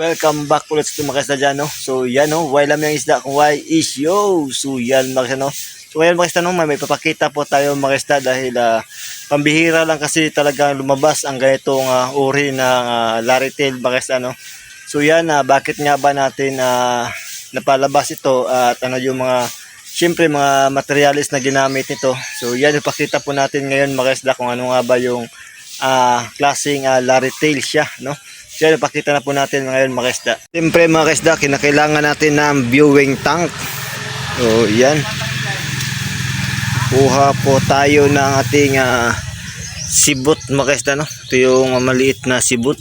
Welcome back ulit sa mga isda dyan, no? So, yan, no? Why lang yung isda kung why is yo? So, yan, mga isda, no? So, ngayon, mga isda, no? May, may papakita po tayo, mga isda, dahil ah, pambihira lang kasi talaga lumabas ang ganitong ah, uri ng uh, larrytail, mga isda, no? So, yan, ah, bakit nga ba natin ah, napalabas ito at ano yung mga Siyempre mga materialis na ginamit nito. So yan ipakita po natin ngayon mga isda kung ano nga ba yung ah, klaseng uh, larrytail siya, no? Yan ipakita na po natin ngayon mga isda. Siyempre mga isda, kinakailangan natin ng viewing tank. So yan. Kuha po tayo ng ating ah, sibot mga isda, no? Ito yung maliit na sibot.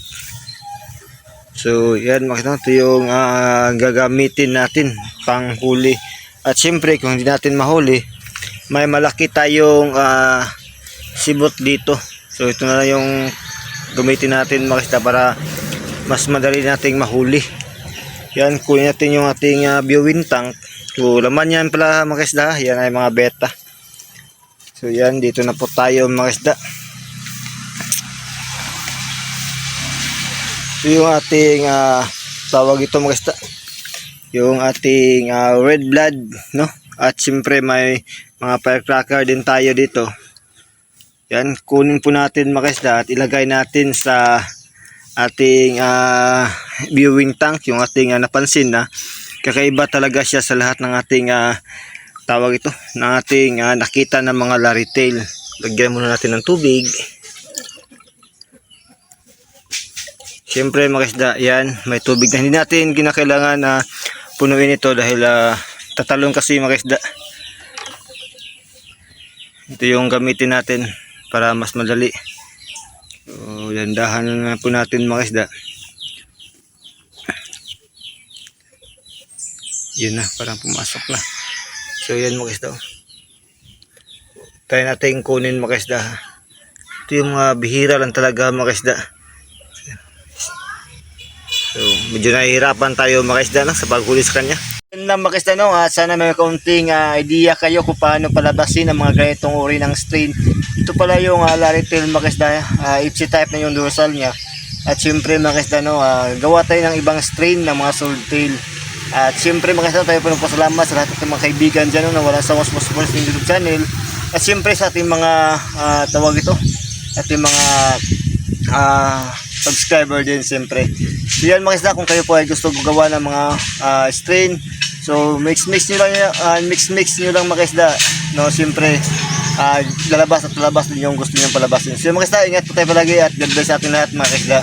So yan mga isda, ito yung ah, gagamitin natin pang huli. At siyempre kung hindi natin mahuli, may malaki tayong ah, sibot dito. So ito na yung gamitin natin mga isda para mas madali nating mahuli. Yan, kunin natin yung ating ah, viewing tank. So laman yan pala mga isda, yan ay mga beta. So yan, dito na po tayo mga isda. So yung ating ah, tawag ito mga isda yung ating ah, red blood no at siyempre may mga firecracker din tayo dito yan kunin po natin mga isda at ilagay natin sa ating ah, viewing tank yung ating ah, napansin na kakaiba talaga siya sa lahat ng ating ah, tawag ito ng ating ah, nakita ng mga larrytail lagyan muna natin ng tubig Siyempre mga isda, yan, may tubig na hindi natin kinakailangan na punuin ito dahil ah, tatalon kasi mga isda. Ito yung gamitin natin para mas madali. So, yan, dahan na po natin mga isda. Yun na, parang pumasok na. So yan mga isda. Try natin kunin mga isda. Ito yung mga bihira lang talaga mga isda. So, medyo nahihirapan tayo mga isda no, sa paghuli sa kanya. Lang no, at sana may kaunting ah, idea kayo kung paano palabasin ang mga ganitong uri ng strain. Ito pala yung uh, larrytail mga isda, uh, Ipsi type na yung dorsal niya. At syempre mga isda no, ah, gawa tayo ng ibang strain ng mga swordtail. At syempre mga isda tayo po nagpasalamat sa lahat ng mga kaibigan dyan no, na wala sa Wasmos Sports ng YouTube channel. At syempre sa ating mga ah, tawag ito, ating mga ah subscriber din siyempre. So yan mga isda kung kayo po ay gusto gawa ng mga ah, strain. So mix mix niyo lang ah, mix mix niyo lang mga isda. No, siyempre ah, lalabas at lalabas din yung gusto niyo palabasin. So mga isda, ingat po tayo palagi at God bless sa ating lahat mga isda.